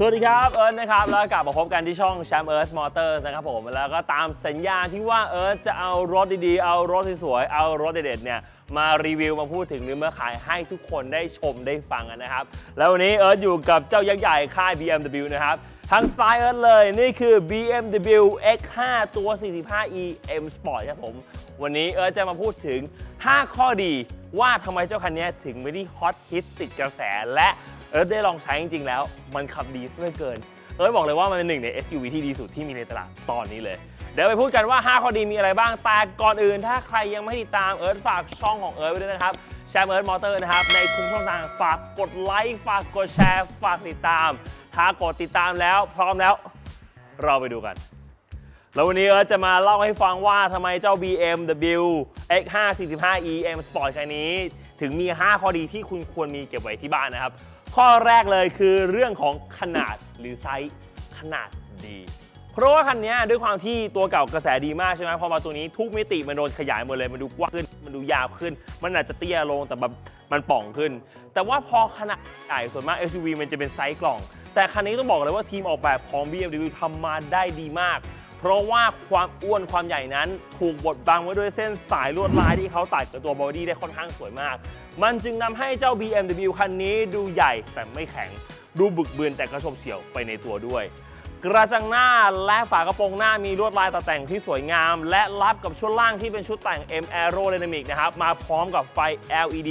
สวัสดีครับเอิร์ธนะครับแล้วกลับมาพบกันที่ช่องแชมป์เอิร์ธมอเตอร์นะครับผมแล้วก็ตามสัญญาที่ว่าเอิร์ธจะเอารถดีๆ เอารถสวยๆเอารถเด็ดๆเนี่ยมารีวิวมาพูดถึงหรือมาขายให้ทุกคนได้ชมได้ฟังกันนะครับ แล้ววันนี้เอิร์ธอยู่กับเจ้ายักษ์ใหญ่ค่าย BMW นะครับทางซ้ายเอิร์ธเลยนี่คือ BMW X5 ตัว 45e M Sport ครับผมวันนี้เอิร์ธจะมาพูดถึง 5 ข้อดีว่าทำไมเจ้าคันนี้ถึงไม่ได้ฮอตฮิตติดกระแสและ เอิร์ธได้ลองใช้จริงๆแล้ว มันขับดีเหลือเกิน เอิร์ธบอกเลยว่ามันเป็นหนึ่งใน SUV ที่ดีสุดที่มีในตลาดตอนนี้เลย เดี๋ยวไปพูดกันว่า 5 ข้อดีมีอะไรบ้าง แต่ก่อนอื่น ถ้าใครยังไม่ติดตามเอิร์ธฝากช่องของเอิร์ธไว้ด้วยนะครับแชมป์เอิร์ธมอเตอร์นะครับ ในทุกช่องทางฝากกดไลค์ฝากกดแชร์ ฝากติดตาม ถ้ากดติดตามแล้ว พร้อมแล้วเราไปดูกัน แล้ววันนี้เอิร์ธจะมาเล่าให้ฟังว่าทำไมเจ้า BMW X5 45e M Sport คันนี้ ถึงมี 5 ข้อดีที่คุณควรมีเก็บไว้ที่บ้านนะครับ ข้อแรกเลยคือเรื่องของขนาดหรือไซส์ขนาดดี เพราะว่าคันนี้ด้วยความที่ตัวเก่ากระแสดีมากใช่ไหมพอมาตัวนี้ทุกมิติมันโดนขยายหมดเลยมันดูกว้างขึ้น มันดูยาวขึ้น มันอาจจะเตี้ยลงแต่แบบมันป่องขึ้น แต่ว่าพอขนาดใหญ่ส่วนมาก SUV มันจะเป็นไซส์กล่อง แต่คันนี้ต้องบอกเลยว่าทีมออกแบบของ BMW ทำมาได้ดีมาก เพราะว่าความอ้วนความใหญ่นั้นถูกบดบังไว้ด้วยเส้นสายลวดลายที่เขาตัดกับตัวบอดี้ได้ค่อนข้างสวยมาก มันจึงนำให้เจ้า BMW คันนี้ดูใหญ่แต่ไม่แข็ง ดูบึกบืนแต่กระชบเฉียวไปในตัวด้วย กระจังหน้าและฝากระโปรงหน้ามีลวดลายตกแต่งที่สวยงาม และรับกับชุดล่างที่เป็นชุดแต่ง M Aerodynamic นะครับ มาพร้อมกับไฟ LED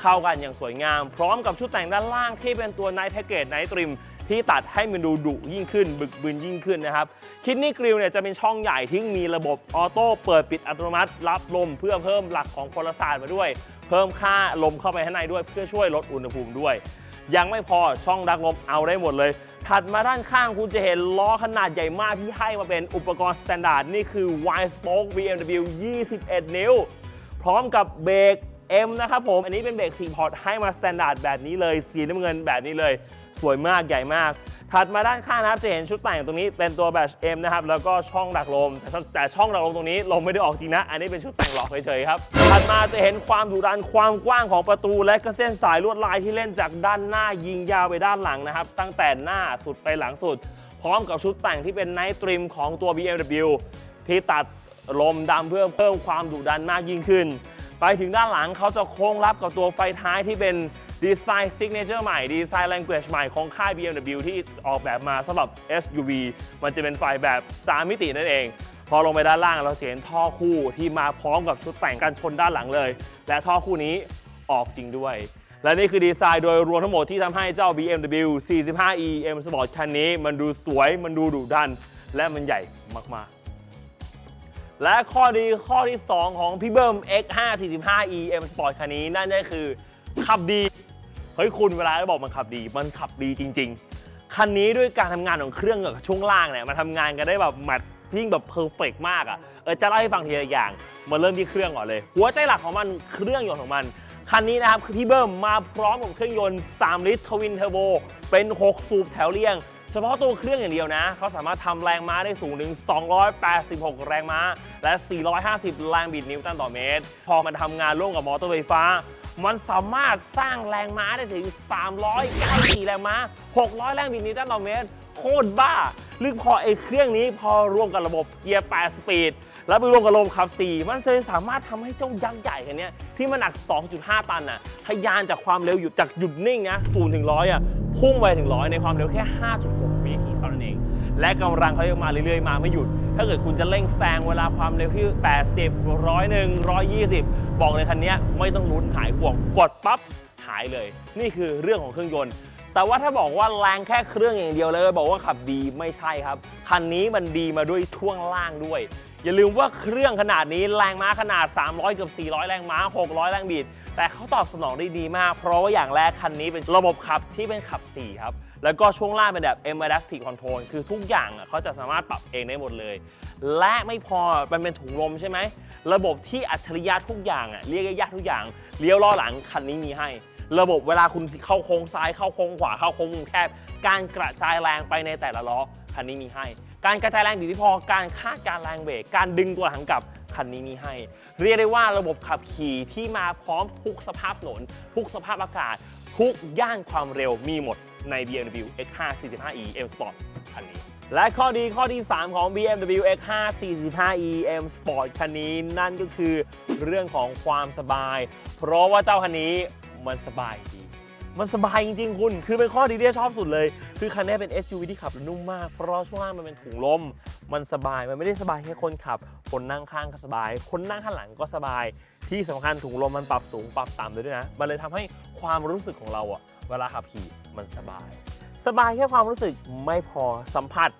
เข้ากันอย่างสวยงาม พร้อมกับชุดแต่งด้านล่างที่เป็นตัว Night Package Night Trim ที่ตัดให้มันดูดุยิ่งขึ้น บึกบึนยิ่งขึ้นนะครับคิดนี่กริลเนี่ยจะเป็นช่องใหญ่ที่มีระบบออโต้เปิดปิดอัตโนมัติ รับลมเพื่อเพิ่มหลักของพลศาสตร์มาด้วย เพิ่มค่าลมเข้าไปข้างในด้วย เพื่อช่วยลดอุณหภูมิด้วย ยังไม่พอช่องดักลมเอาได้หมดเลย ถัดมาด้านข้างคุณจะเห็นล้อขนาดใหญ่มากที่ให้มาเป็นอุปกรณ์สแตนดาร์ดนี่คือ Wide Spoke BMW 21 นิ้ว พร้อมกับเบรก M นะครับผม อันนี้เป็นเบรก4พอร์ตให้มาสแตนดาร์ดแบบนี้เลย สีน้ำเงินแบบนี้เลย สวยมากใหญ่มาก ถัดมาด้านข้างนะครับจะเห็นชุดแต่งตรงนี้เป็นตัวแบบ M นะครับแล้วก็ช่องดักลม แต่แต่ช่องดักลมตรงนี้ลมไม่ได้ออกจริงนะ อันนี้เป็นชุดแต่งหลอกเฉยๆครับถัดมาจะเห็นความดุดันความกว้างของประตู และก็เส้นสายลวดลายที่เล่นจากด้านหน้ายิงยาวไปด้านหลังนะครับ ตั้งแต่หน้าสุดไปหลังสุด พร้อมกับชุดแต่งที่เป็นไนท์ตริมของตัว BMW ที่ตัดลมดำเพื่อเพิ่มความดุดันมากยิ่งขึ้น ไปถึงด้านหลังเขาจะโค้งรับกับตัวไฟท้ายที่เป็น ดีไซน์ซิกเนเจอร์ใหม่ ดีไซน์ language ใหม่ของค่าย BMW ที่ออกแบบมาสำหรับ SUV มันจะเป็นไฟแบบ3มิตินั่นเอง พอลงไปด้านล่างเราเห็นท่อคู่ที่มาพร้อมกับชุดแต่งกันชนด้านหลังเลย และท่อคู่นี้ออกจริงด้วย และนี่คือดีไซน์โดยรวมทั้งหมดที่ทำให้เจ้า BMW 45e M Sport คันนี้ มันดูสวยมันดูดุดัน และมันใหญ่มาก ๆและข้อดีข้อที่ 2 ของพี่เบิ้ม X5 45e M Sport คันนี้ นั่นก็คือขับดี เฮ้ยคุณเวลาเราบอกมันขับดี มันขับดีจริง ๆ คันนี้ด้วยการทำงานของเครื่องกับช่วงล่างเนี่ยมันทำงานกันได้แบบแมทยิ่งแบบเพอร์เฟกมากอะ่ะเออจะเล่าให้ฟังทีละอย่างมาเริ่มที่เครื่องก่อนเลย หัวใจหลักของมันเครื่องยนต์ของมันคันนี้นะครับคือพี่เบิ้มมาพร้อมกับเครื่องยนต์ 3 ลิตรทวินเทอร์โบเป็น 6 สูบแถวเรียง เฉพาะตัวเครื่องอย่างเดียวนะ เขาสามารถทำแรงม้าได้สูงถึง 286 แรงม้า และ 450 แรงบิดนิวตันต่อเมตร พอมันทำงานร่วมกับมอเตอร์ไฟฟ้า มันสามารถสร้างแรงม้าได้ถึง 394 แรงม้า 600 แรงบิดนิวตันต่อเมตร โคตรบ้าลึกพอไอ้เครื่องนี้พอร่วมกับระบบเกียร์ 8 สปีด แล้วไปรวมกับลมขับ 4 มันเลยสามารถทำให้เจ้ายักษ์ใหญ่คันนี้ที่มันหนัก 2.5 ตันน่ะทะยานจากความเร็วหยุดจากหยุดนิ่งนะ0ถึง100อะพุ่งไปถึง 100 ในความเร็วแค่ 5.6 วินาทีเท่านั้นเอง และกำลังเขายังมาเรื่อยๆ มาไม่หยุด ถ้าเกิดคุณจะเร่งแซงเวลาความเร็วที่ 80 100 120 บอกเลยคันนี้ไม่ต้องลุ้นหายห่วงกดปั๊บหายเลย นี่คือเรื่องของเครื่องยนต์ แต่ว่าถ้าบอกว่าแรงแค่เครื่องอย่างเดียวเลย บอกว่าขับดีไม่ใช่ครับ คันนี้มันดีมาด้วยช่วงล่างด้วย อย่าลืมว่าเครื่องขนาดนี้แรงม้าขนาด 300 เกือบ 400 แรงม้า 600 แรงบิด แต่เขาตอบสนองได้ดีมาก เพราะว่าอย่างแรกคันนี้เป็นระบบขับที่เป็นขับ 4 ครับ แล้วก็ช่วงล่างเป็นแบบ M Adaptive Control คือทุกอย่างอะเขาจะสามารถปรับเองได้หมดเลย และไม่พอมันเป็นถุงลมใช่ไหม ระบบที่อัจฉริยะทุกอย่างอะเรียกยากทุกอย่างเลี้ยวล้อหลังคันนี้มีให้ ระบบเวลาคุณเข้าโค้งซ้ายเข้าโค้งขวาเข้าโค้งมุมแคบ การกระจายแรงไปในแต่ละล้อคันนี้มีให้ การกระจายแรงดีที่พอการคาดการแรงเบรกการดึงตัวถังกลับคันนี้มีให้ เรียกได้ว่าระบบขับขี่ที่มาพร้อมทุกสภาพถนนทุกสภาพอากาศ ทุกย่านความเร็วมีหมด ใน BMW X5 45e M Sport คันนี้ และข้อดีข้อที่ 3 ของ BMW X5 45e M Sport คันนี้นั่นก็คือเรื่องของความสบาย เพราะว่าเจ้าคันนี้มันสบายดี มันสบายจริงๆ คุณ คือเป็นข้อดีที่ชอบสุดเลย คือคันนี้เป็น SUV ที่ขับนุ่มมาก เพราะช่วงล่างมันเป็นถุงลม มันสบาย มันไม่ได้สบายแค่คนขับ คนนั่งข้างก็สบาย คนนั่งข้างหลังก็สบาย ที่สำคัญถุงลมมันปรับสูงปรับต่ำด้วยนะ มันเลยทำให้ความรู้สึกของเราอะเวลาขับขี่มันสบาย สบายแค่ความรู้สึกไม่พอสัมผัส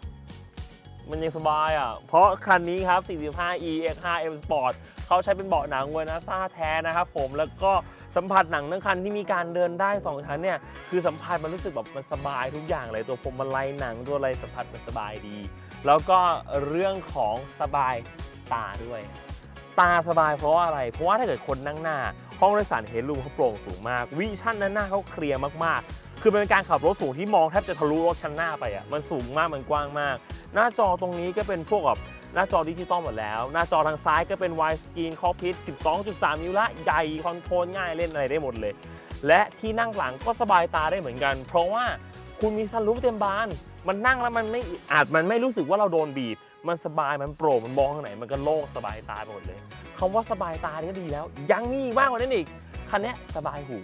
มันยังสบายอะ เพราะคันนี้ครับ 45e X5 M Sport เขาใช้เป็นเบาะหนังเวอร์นาซ่าแท้นะครับผมแล้วก็สัมผัสหนังทั้งคันที่มีการเดินได้ 2 ชั้นเนี่ย คือสัมผัสมันรู้สึกแบบมันสบายทุกอย่างเลยตัวพวงมาลัยหนังตัวอะไรสัมผัสมันสบายดี แล้วก็เรื่องของสบายตาด้วย ตาสบายเพราะว่าอะไร เพราะว่าถ้าเกิดคนนั่งหน้า ห้องโดยสารเฮดรูมเขาโปร่งสูงมาก วิชั่นด้านหน้าเขาเคลียร์มากๆ คือเป็นการขับรถสูงที่มองแทบจะทะลุรถชั้นหน้าไปอะ มันสูงมาก มันกว้างมาก หน้าจอตรงนี้ก็เป็นพวกแบบหน้าจอดิจิตอลหมดแล้ว หน้าจอทางซ้ายก็เป็น wide screen cockpit 12.3 นิ้วละ ใหญ่คอนโทรลง่ายเล่นอะไรได้หมดเลย และที่นั่งหลังก็สบายตาได้เหมือนกัน เพราะว่าคุณมีซันรูฟเต็มบาน มันนั่งแล้วมันไม่อาจมันไม่รู้สึกว่าเราโดนบีบ มันสบายมันโปร่งมันมองทางไหนมันก็โล่งสบายตาไปหมดเลยคำว่าสบายตานี่ก็ดีแล้ว ยังมีมากกว่านั้นอีกคันนี้สบายหู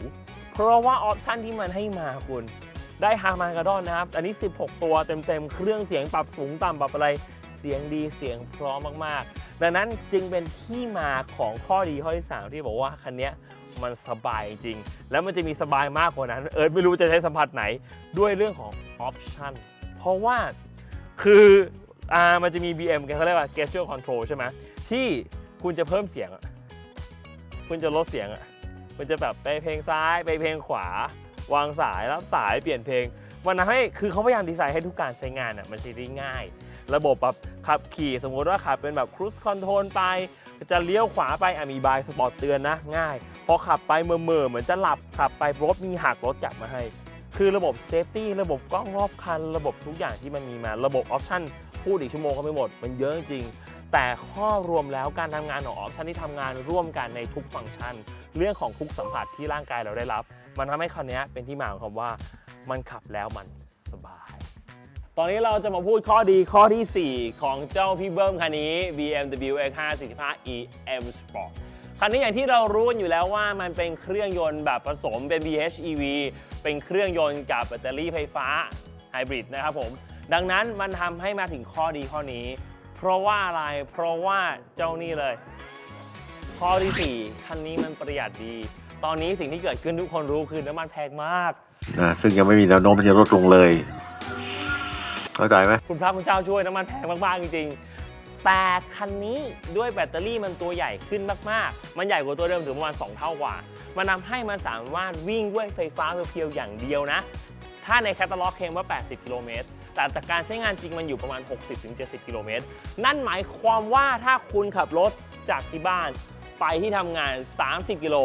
เพราะว่าออปชันที่มันให้มาคุณได้ฮามากาดอนนะครับ อันนี้ 16 ตัวเต็มๆ เครื่องเสียงปรับสูงต่ำปรับอะไร เสียงดีเสียงเพราะมมากๆ ดังนั้นจึงเป็นที่มาของข้อดีข้อที่ 3 ที่บอกว่าคันนี้มันสบายจริง แล้วมันจะมีสบายมากกว่านั้น เอิร์ธไม่รู้จะใช้สัมผัสไหนด้วยเรื่องของออปชันเพราะว่าคือ อ่ามันจะมี BM เขาเรียกว่า gesture control ใช่ไหมที่คุณจะเพิ่มเสียงอะคุณจะลดเสียงอะคุณจะแบบไปเพลงซ้ายไปเพลงขวา วางสายรับสายเปลี่ยนเพลงมันทำให้คือเขาพยายามดีไซน์ให้ทุกการใช้งานอะมันใช้ได้ง่าย ระบบแบบขับขี่สมมติว่าขับเป็นแบบ cruise control ไป จะเลี้ยวขวาไปอะมีบายสปอร์ตเตือนนะง่าย พอขับไปเมื่อๆเหมือนจะหลับขับไปรถมีหักรถกลับมาให้ คือระบบเซฟตี้ระบบกล้องรอบคัน ระบบทุกอย่างที่มันมีมา ระบบออปชั่นพูดอีกชั่วโมงก็ไม่หมด มันเยอะจริง แต่ข้อรวมแล้วการทำงานของออปชั่นที่ทำงานร่วมกันในทุกฟังก์ชัน เรื่องของทุกสัมผัสที่ร่างกายเราได้รับ มันทำให้คันนี้เป็นที่มาของคำว่ามันขับแล้วมันสบาย ตอนนี้เราจะมาพูดข้อดีข้อทีสี่4 ของเจ้าพี่เบิ้มคันนี้ BMW X5 45e M Sport คันนี้อย่างที่เรารู้นอยู่แล้วว่ามันเป็นเครื่องยนต์แบบผสมเป็น BHEV เป็นเครื่องยนต์กับแบตเตอรี่ไฟฟ้าไฮบริดนะครับผม ดังนั้นมันทำให้มาถึงข้อดีข้อนี้ เพราะว่าอะไร เพราะว่าเจ้านี่เลย ข้อที่ 4 คันนี้มันประหยัดดี ตอนนี้สิ่งที่เกิดขึ้นทุกคนรู้คือน้ำมันแพงมาก อ่าซึ่งยังไม่มีแนวโน้มที่จะลดลงเลย เข้าใจไหม คุณพระคุณเจ้าช่วยน้ำมันแพงมากๆจริงๆ แต่คันนี้ด้วยแบตเตอรี่มันตัวใหญ่ขึ้นมากๆ มันใหญ่กว่าตัวเดิมถึงประมาณ 2 เท่ากว่า มันทำให้มันสามารถวิ่งด้วยไฟฟ้าเพียวๆอย่างเดียวนะ ถ้าในแคตตาล็อกเคลมว่า 80 กิโลเมตร แต่จากการใช้งานจริงมันอยู่ประมาณ 60-70 กิโลเมตร นั่นหมายความว่าถ้าคุณขับรถจากที่บ้านไปที่ทำงาน 30 กิโล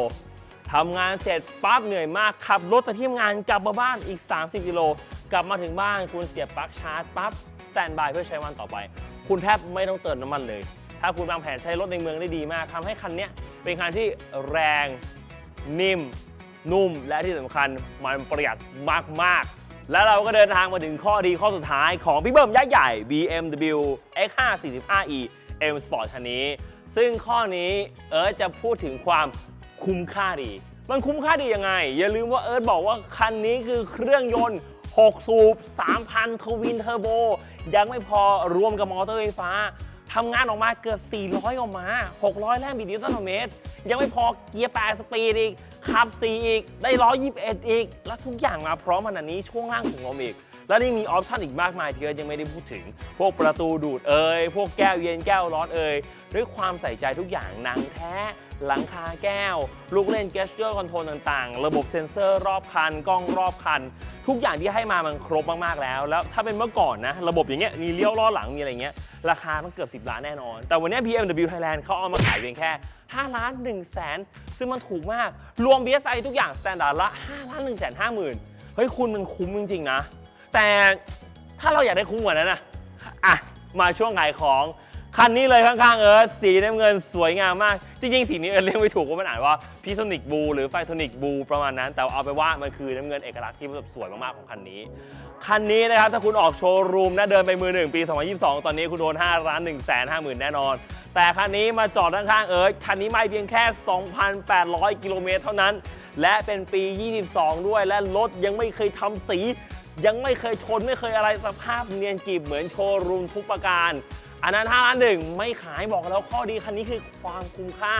ทำงานเสร็จปั๊บเหนื่อยมากขับรถจากที่ทำงานกลับมาบ้านอีก 30 กิโล กลับมาถึงบ้านคุณเสียบปลั๊กชาร์จปั๊บสแตนบายเพื่อใช้วันต่อไป คุณแทบไม่ต้องเติมน้ำมันเลย ถ้าคุณวางแผนใช้รถในเมืองได้ดีมากทำให้คันนี้เป็นคันที่แรง นิ่ม นุ่ม และที่สำคัญมันประหยัดมาก ๆ และเราก็เดินทางมาถึงข้อดีข้อสุดท้ายของพี่เบิ้มยักษ์ใหญ่ BMW X5 45e M Sport คันนี้ ซึ่งข้อนี้เอิร์ธจะพูดถึงความคุ้มค่าดี มันคุ้มค่าดียังไง อย่าลืมว่าเอิร์ธบอกว่าคันนี้คือเครื่องยนต์ 6 สูบ 3,000 ทวินเทอร์โบ ยังไม่พอรวมกับมอเตอร์ไฟฟ้าทำงานออกมาเกือบ 400 ออกมา 600 แรงบิดนิวตันต่อเมตร ยังไม่พอเกียร์ 8 สปีดอีก ขับ 4 อีก ได้ 121 อีก แล้วทุกอย่างมาพร้อมขนาดนี้ช่วงล่างถึงลมอีก แล้วนี่มีออปชันอีกมากมายที่เรายังไม่ได้พูดถึง พวกประตูดูดเอ่ย พวกแก้วเย็นแก้วร้อนเอ่ย ด้วยความใส่ใจทุกอย่างหนังแท้ หลังคาแก้ว ลูกเล่น gesture control ต่างๆ ระบบเซ็นเซอร์รอบคัน กล้องรอบคัน ทุกอย่างที่ให้มามันครบมากๆแล้ว แล้วถ้าเป็นเมื่อก่อนนะ ระบบอย่างเงี้ยมีเลี้ยวล้อหลังมีอะไรเงี้ยราคาต้องเกือบ 10 ล้านแน่นอน แต่วันนี้ BMW Thailand เขาเอามาขายเพียงแค่ 5 ล้าน1แสนซึ่งมันถูกมาก รวม BSI ทุกอย่างสแตนดาร์ดละ 5 ล้าน1แสน5หมื่นเฮ้ยคุณมันคุ้มจริงๆนะ แต่ถ้าเราอยากได้คุ้มกว่านั้นนะอะมาช่วงขายของ คันนี้เลยข้างๆเอิร์ธสีน้ำเงินสวยงามมาก จริงๆ สีนี้เอิร์ธเรียกไม่ถูกว่ามันอ่านว่าพิโซนิกบูหรือไฟโทนิกบูประมาณนั้น แต่เอาไปว่ามันคือน้ำเงินเอกลักษณ์ที่แบบสวยมากๆของคันนี้ คันนี้นะครับถ้าคุณออกโชว์รูมนะเดินไปมือหนึ่งปี 2022 ตอนนี้คุณโดน5ล้าน1 5 0 0 0 0 แน่นอน แต่คันนี้มาจอดข้างๆเอิร์ธคันนี้ไม่เพียงแค่ 2,800 กิโลเมตรเท่านั้น และเป็นปี 22 ด้วยและรถยังไม่เคยทำสี ยังไม่เคยชนไม่เคยอะไรสภาพเนียนกริบเหมือนโชว์รูมทุกประการ อันนั้น5ล้านหนึ่งไม่ขายบอกแล้วข้อดีคันนี้คือความคุ้มค่า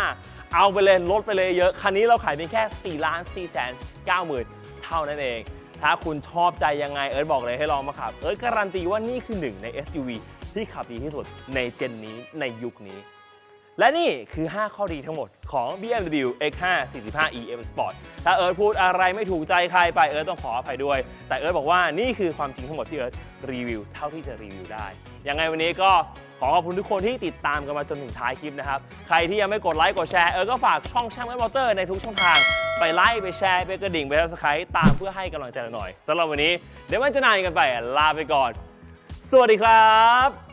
เอาไปเลยลดไปเลยเยอะ คันนี้เราขายเพียงแค่4ล้าน4แสน9หมื่นเท่านั้นเอง ถ้าคุณชอบใจยังไงเอิร์ธบอกเลยให้ลองมาขับ เอิร์ธการันตีว่านี่คือหนึ่งใน SUV ที่ขับดีที่สุดในเจนนี้ในยุคนี้ และนี่คือ 5 ข้อดีทั้งหมดของ BMW X5 45 EM Sport ถ้าเอิร์ธพูดอะไรไม่ถูกใจใครไปเอิร์ธต้องขออภัยด้วย แต่เอิร์ธบอกว่านี่คือความจริงทั้งหมดที่เอิร์ธรีวิวเท่าที่จะรีวิวได้ ยังไงวันนี้ก็ อขอบคุณทุกคนที่ติดตามกันมาจนถึงท้ายคลิปนะครับ ใครที่ยังไม่กดไลค์กดแชร์เออก็ฝากช่องแช่างแมมอเตอร์ในทุกช่องทาง ไปไลค์ไปแชร์ไปกระดิ่งไปซับสไครต์ตามเพื่อให้กำลังใจเราหน่อยสำหรับวันนี้เดี๋ยวมันจะนานกันไปลาไปก่อน สวัสดีครับ